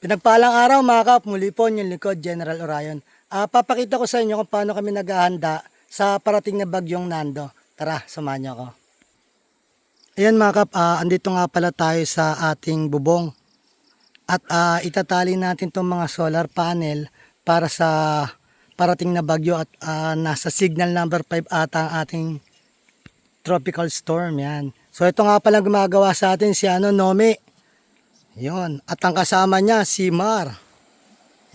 Pinagpalang araw mga kap, muli po yung likod General Orion. Ah, papakita ko sa inyo kung paano kami naghahanda sa parating na bagyong Nando. Tara, samahan niyo ako. Ayan mga kap, ah, andito nga pala tayo sa ating bubong. At ah, itatali natin itong mga solar panel para sa parating na bagyo at ah, nasa signal number 5 ata ang ating tropical storm. Yan. So ito nga pala gumagawa sa atin si ano, Nomi. Yon. At ang kasama niya, si Mar.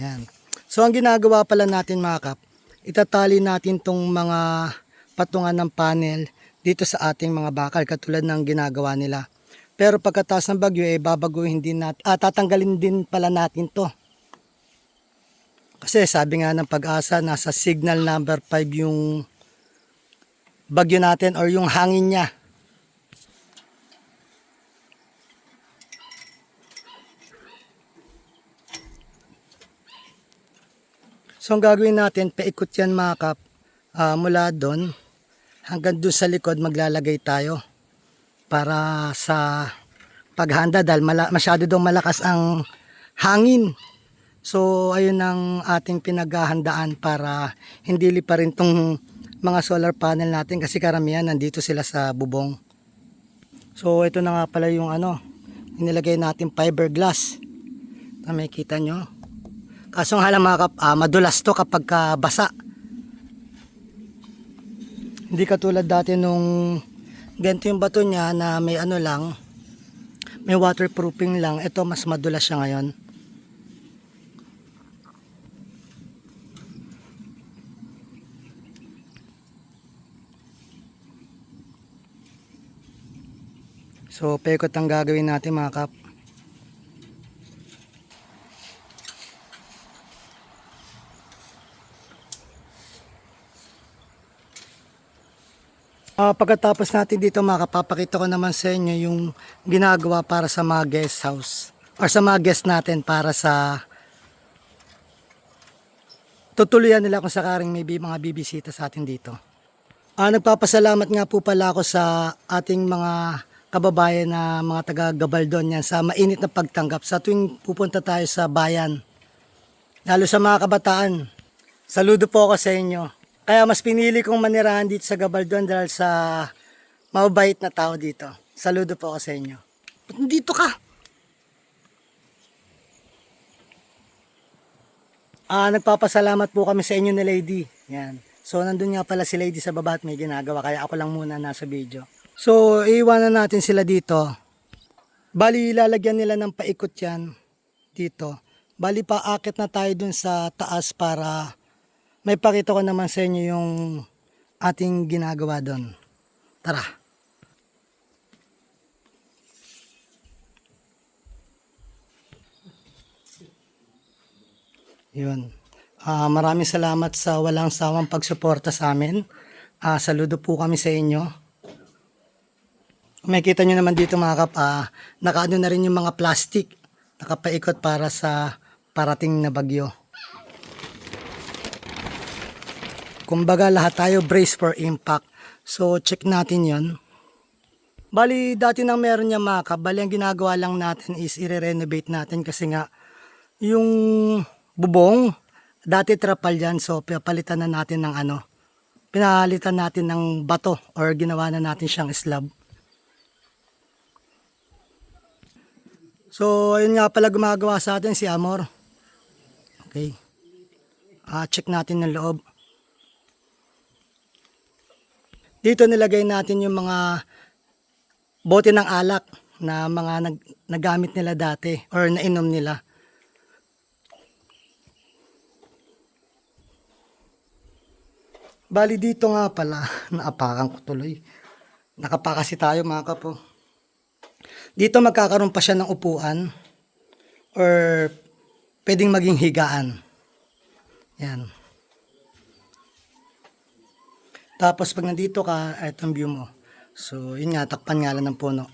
Yan. So ang ginagawa pala natin mga kap, itatali natin tong mga patungan ng panel dito sa ating mga bakal katulad ng ginagawa nila. Pero pagkatapos ng bagyo, eh, babaguhin din natin, ah, tatanggalin din pala natin to. Kasi sabi nga ng pag-asa, nasa signal number 5 yung bagyo natin or yung hangin niya. So ang gagawin natin, paikot yan mga kap, ah, mula doon hanggang doon sa likod maglalagay tayo para sa paghanda dahil mala- masyado daw malakas ang hangin. So ayun ang ating pinaghahandaan para hindi lipa rin tong mga solar panel natin kasi karamihan nandito sila sa bubong. So ito na nga pala yung ano, inilagay natin fiberglass. Na may kita nyo. Kaso nga lang mga kap, ah, madulas to kapag ka basa. Hindi katulad dati nung ganito yung bato niya na may ano lang, may waterproofing lang. Ito mas madulas siya ngayon. So, pekot ang gagawin natin mga kap. Ah, pagkatapos natin dito makapapakita ko naman sa inyo yung ginagawa para sa mga guest house or sa mga guest natin para sa tutuluyan nila kung sakaring may mga bibisita sa atin dito. Ah, nagpapasalamat nga po pala ako sa ating mga kababayan na mga taga Gabaldon yan sa mainit na pagtanggap sa tuwing pupunta tayo sa bayan. Lalo sa mga kabataan. Saludo po ako sa inyo. Kaya mas pinili kong manirahan dito sa Gabaldon dahil sa mabait na tao dito. Saludo po ako sa inyo. Ba't nandito ka? Ah, nagpapasalamat po kami sa inyo ni Lady. Yan. So, nandun nga pala si Lady sa baba at may ginagawa. Kaya ako lang muna nasa video. So, iiwanan natin sila dito. Bali, lalagyan nila ng paikot yan dito. Bali, paakit na tayo dun sa taas para may pakita ko naman sa inyo yung ating ginagawa doon. Tara. Yun. Ah, maraming salamat sa walang sawang pagsuporta sa amin. Ah, saludo po kami sa inyo. May kita nyo naman dito mga kap, ah, nakaano na rin yung mga plastic. Nakapaikot para sa parating na bagyo. Kumbaga lahat tayo brace for impact. So check natin yon. Bali dati nang meron niya mga kap, bali ang ginagawa lang natin is i-renovate natin kasi nga yung bubong, dati trapal yan so pinapalitan na natin ng ano, pinalitan natin ng bato or ginawa na natin siyang slab. So ayun nga pala gumagawa sa atin si Amor. Okay. Ah, check natin ng loob. Dito nilagay natin yung mga bote ng alak na mga nag, nagamit nila dati or nainom nila. Bali dito nga pala, naapakan ko tuloy. Nakapa kasi tayo mga kapo. Dito magkakaroon pa siya ng upuan or pwedeng maging higaan. Yan. Tapos pag nandito ka, itong view mo. So, yun nga, takpan nga lang ng puno.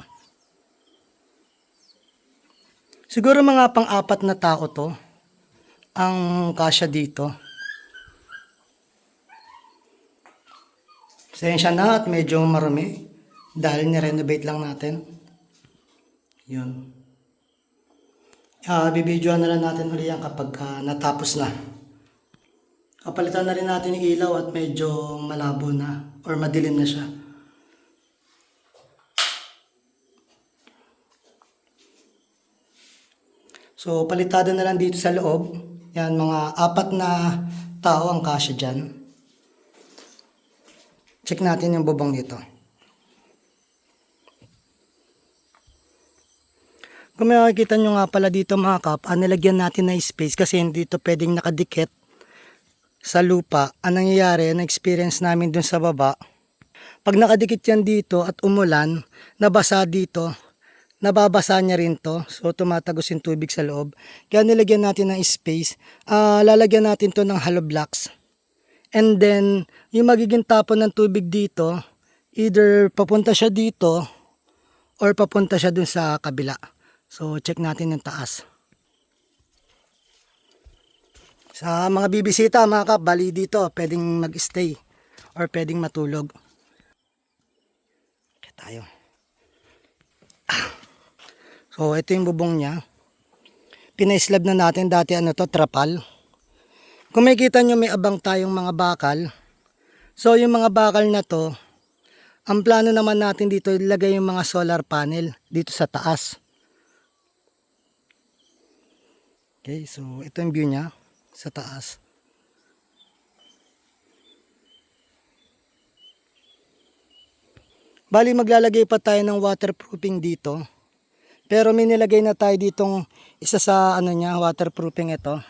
Siguro mga pang-apat na tao to ang kasya dito. Sensya na at medyo marami dahil ni-renovate lang natin. Yun. Uh, bibidyoan na lang natin uli yan kapag ah, natapos na. Kapalitan na rin natin yung ilaw at medyo malabo na or madilim na siya. So, palitado na lang dito sa loob. Yan, mga apat na tao ang kasya dyan. Check natin yung bubong nito. Kung makikita nyo nga pala dito mga kap, ah, nilagyan natin na space kasi hindi ito pwedeng nakadikit sa lupa. Ang nangyayari, ang experience namin dun sa baba, pag nakadikit yan dito at umulan, nabasa dito, nababasa niya rin to. So, tumatagos yung tubig sa loob. Kaya nilagyan natin ng space. Ah, lalagyan natin to ng hollow blocks. And then, yung magiging tapon ng tubig dito, either papunta siya dito or papunta siya dun sa kabila. So, check natin yung taas. Sa mga bibisita, mga kap, bali dito, pwedeng mag-stay or pwedeng matulog. Kaya tayo. So, ito yung bubong niya. Pinaislab na natin dati ano to, trapal. Kung makikita nyo may abang tayong mga bakal. So, yung mga bakal na to, ang plano naman natin dito, ilagay yung mga solar panel dito sa taas. Okay, so ito yung view niya sa taas. Bali maglalagay pa tayo ng waterproofing dito. Pero may nilagay na tayo ditong isa sa ano niya, waterproofing ito.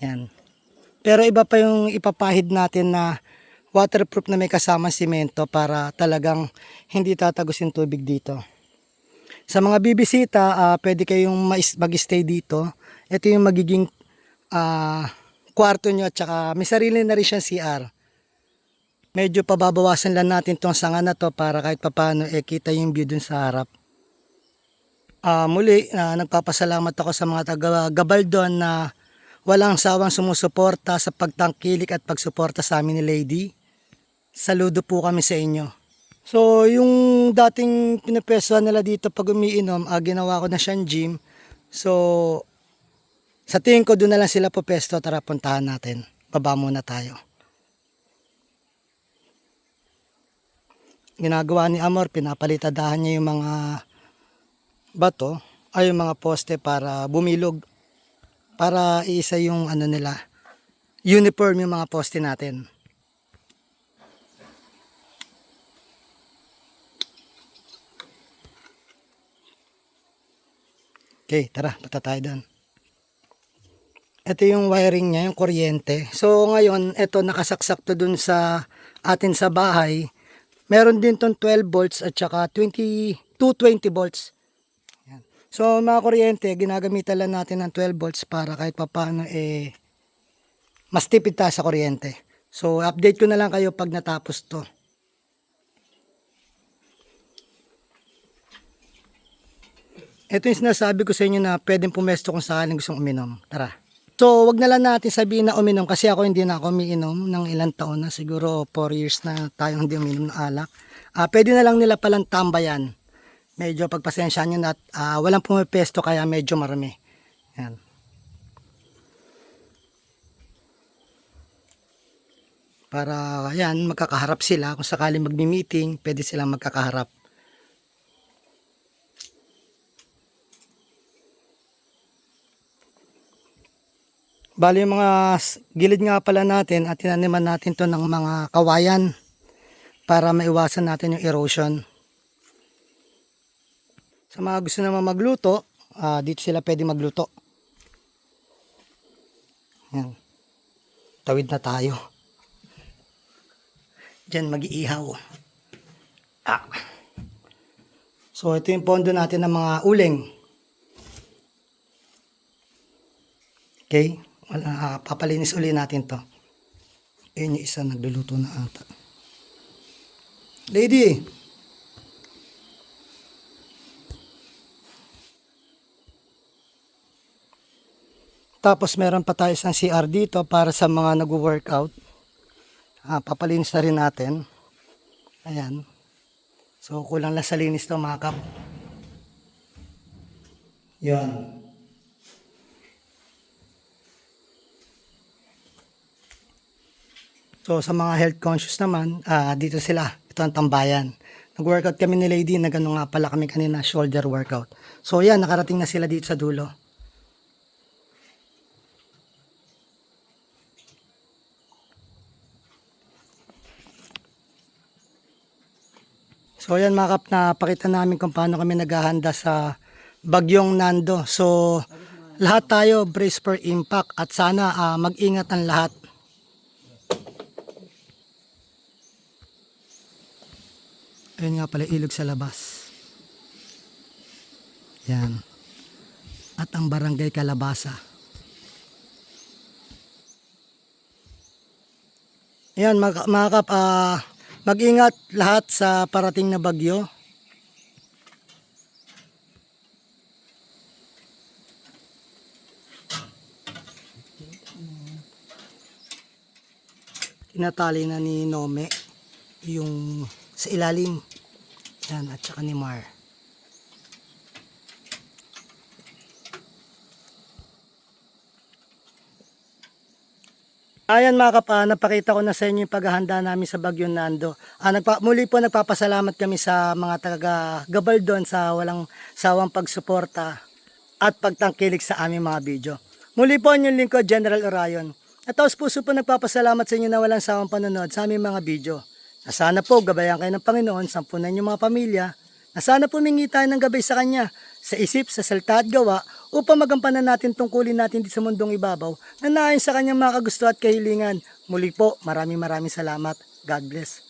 Yan. Pero iba pa yung ipapahid natin na waterproof na may kasama simento para talagang hindi tatagos yung tubig dito. Sa mga bibisita, ah, pwede kayong mag-stay dito. Ito yung magiging ah, kwarto nyo at saka may sarili na rin siyang CR. Medyo pababawasan lang natin tong sanga na to para kahit papano eh, kita yung view dun sa harap. Ah, muli, ah, nagpapasalamat ako sa mga taga Gabaldon na walang sawang sumusuporta sa pagtangkilik at pagsuporta sa amin ni Lady. Saludo po kami sa inyo. So, yung dating pinapwestuhan nila dito pag umiinom, ah, ginawa ko na siyang gym. So, sa tingin ko doon na lang sila pupesto. Tara, puntahan natin. Baba muna tayo. Ginagawa ni Amor, pinapalitadahan niya yung mga bato ay yung mga poste para bumilog para iisa yung ano nila uniform yung mga poste natin Okay, tara, punta tayo doon. Ito yung wiring niya, yung kuryente. So ngayon, ito nakasaksak to dun sa atin sa bahay. Meron din tong 12 volts at saka 20, 220 volts. Yan. So mga kuryente, ginagamitan lang natin ng 12 volts para kahit papano eh mas tipid tayo sa kuryente. So update ko na lang kayo pag natapos to. Ito yung sinasabi ko sa inyo na pwedeng pumesto kung sakaling gustong uminom. Tara. So, wag na lang natin sabihin na uminom kasi ako hindi na ako umiinom ng ilang taon na. Siguro 4 years na tayo hindi uminom ng alak. Ah, pwede na lang nila palang tambayan. Medyo pagpasensya nyo na at ah, walang pumipesto kaya medyo marami. Yan. Para yan, magkakaharap sila. Kung sakaling magmi-meeting, pwede silang magkakaharap. Bali yung mga gilid nga pala natin at tinaniman natin to ng mga kawayan para maiwasan natin yung erosion. Sa mga gusto naman magluto, ah, dito sila pwede magluto. Yan. Tawid na tayo. Diyan mag-iihaw. Ah. So ito yung pondo natin ng mga uling. Okay? Ah, papalinis uli natin to. Ayun yung isa nagluluto na ata. Lady! Tapos meron pa tayo isang CR dito para sa mga nag-workout. Ah, papalinis na rin natin. Ayan. So kulang lang sa linis to mga kap. Yun. So sa mga health conscious naman, ah, dito sila. Ito ang tambayan. Nag-workout kami ni Lady, nagano nga pala kami kanina, shoulder workout. So yan, nakarating na sila dito sa dulo. So yan mga kap, napakita namin kung paano kami naghahanda sa bagyong Nando. So lahat tayo brace for impact at sana ah, mag-ingat ang lahat. Ayun nga pala ilog sa labas. Yan. At ang barangay Kalabasa. Yan mga, mga kap, ah, mag-ingat lahat sa parating na bagyo. Tinatali na ni Nome yung sa ilalim. Yan, at saka ni Mar. Ayan mga kapa, napakita ko na sa inyo yung paghahanda namin sa Bagyo Nando. Ah, nagpa, muli po nagpapasalamat kami sa mga taga Gabal doon sa walang sawang pagsuporta at pagtangkilik sa aming mga video. Muli po inyong lingkod, General Orion. At taos puso po nagpapasalamat sa inyo na walang sawang panonood sa aming mga video. Na sana po gabayan kayo ng Panginoon, sampunan yung mga pamilya, na sana pumingi tayo ng gabay sa Kanya, sa isip, sa salta at gawa, upang magampanan natin tungkulin natin dito sa mundong ibabaw, na naayon sa Kanyang mga kagusto at kahilingan. Muli po, maraming maraming salamat. God bless.